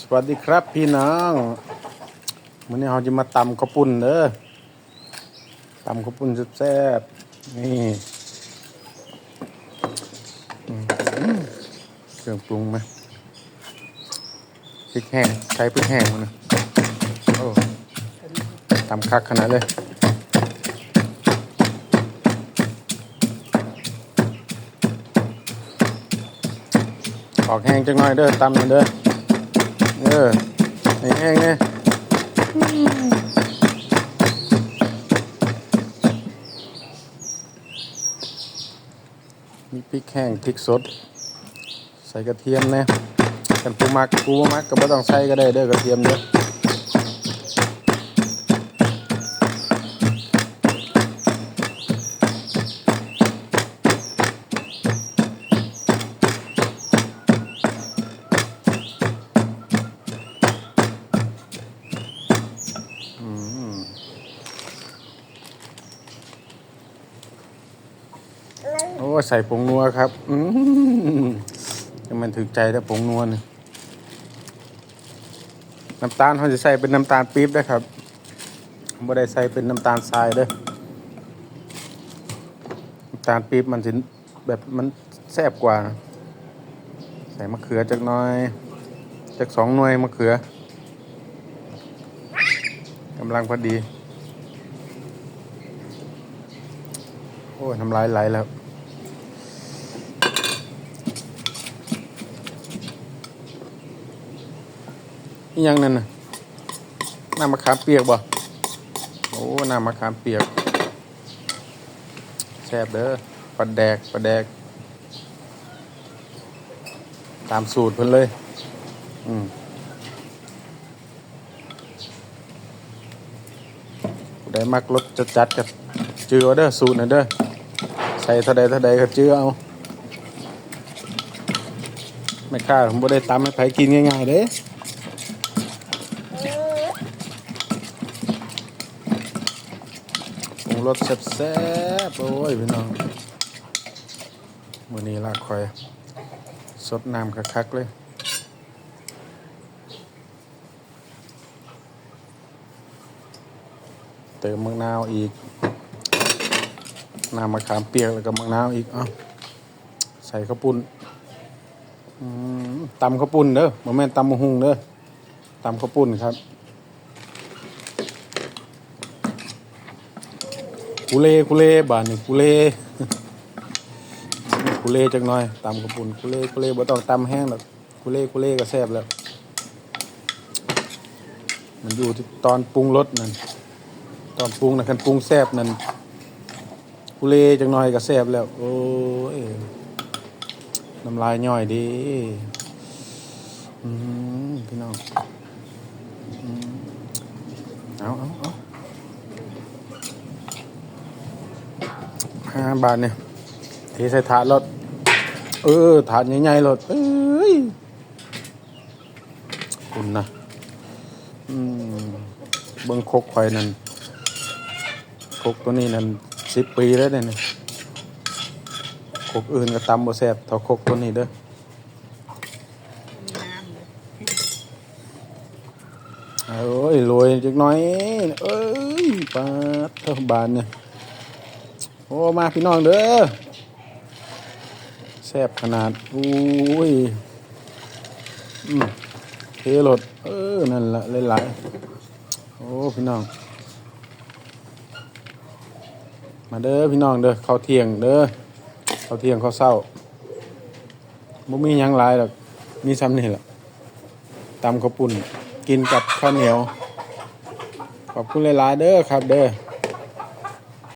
สวัสดีครับพี่น้องวันนี้เราจะมาตำข้าวปุ้นเด้อตำข้าวปุ้นแซ่บๆนี่เครื่องปรุงไหมพริกแห้งใช้พริกแห้งมันนะโอ้ตำคักขนาดเลยออกแห้งจังหน่อยเด้อตำหน่อยเด้อ ออแห้งเนี่ยมีพริกแห้งพริกสด ใส่กระเทียมนะกันปูมักปูมักก็ไม่ต้องใส่ก็ได้เด้อกระเทียมเด้อ โอ้ใส่ผงนัวครับอืมมันถึกใจแต่ผงนัวนี่น้ำตาลเขาจะใส่เป็นน้ำตาลปี๊บได้ครับไม่ได้ใส่เป็นน้ำตาลทรายเด้อน้ำตาลปี๊บมันสิแบบมันแซ่บกว่า ใส่มะเขือจักน้อยจักสองหน่วยมะเขือกำลังพอดี โอ้ยน้ำลายไหลแล้ว นี่ยังนั่นน่ะน้ำมะขามเปียกบ่โอ้น้ำมะขามเปียกแซ่บเด้อปลาแดกปลาแดก ตามสูตรเพิ่นเลย อืมผู้มักรสจัดจัดกับจือเด้อสูตรน่ะเด้อใส่เท่าใดเท่าใดก็จือเอาไม่ค่าผมบ่ได้ตำให้ไผกินง่ายๆเด้ รุงรสแซ่บๆโอ้ยพี่น้องมื้อนี้ลาคอยสดน้ำคักๆเลยเติมมะนาวอีก น้ำมะขามเปียกแล้วก็มะนาวอีกเอ้าใส่ข้าวปุ้นตำข้าวปุ้นเด้อโมแม่นตำมะฮุงเด้อตำข้าวปุ้นครับ กุเลกุเลบานนี่กุเลกุเลจักหน่อยตำข้าวปุ้นกุเลกุเลบ่ต้องตำแห้งหรอกกุเลกุเลก็แซ่บแล้ว มันอยู่ที่ตอนปรุงรสนั่นตอนปรุงนะคันปรุงแซ่บนั่นกุเลจักหน่อยก็แซ่บแล้ว โอ้ยน้ำลายย่อยดีอืมพี่น้องเอาเอาเอา ห้าบาทเนี่ยเทใส่ถาดรถเออถาดใหญ่ๆรถเอ้ยคุณนะอืมเบิ้งคกไฟนั่นคกตัวนี้นั่นสิบปีแล้วเนี่ยคกอื่นก็ตำบ่แซ่บเท่าคกตัวนี้เด้อเอ้ยโรยจักน้อย เอ้ยปาดเท่าบานเนี่ย โอ้มาพี่น้องเด้อแซ่บขนาดอุ้ยอืมเทรถเออนั่นละหลายๆโอ้พี่น้อง มาเด้อพี่น้องเด้อข้าวเที่ยงเด้อข้าวเที่ยงข้าวเศร้าบ่มีหยังหลายหรอกมีซ้ำนี่แหละตำข้าวปุ้นกินกับข้าวเหนียว ขอบคุณหลายๆเด้อครับเด้อ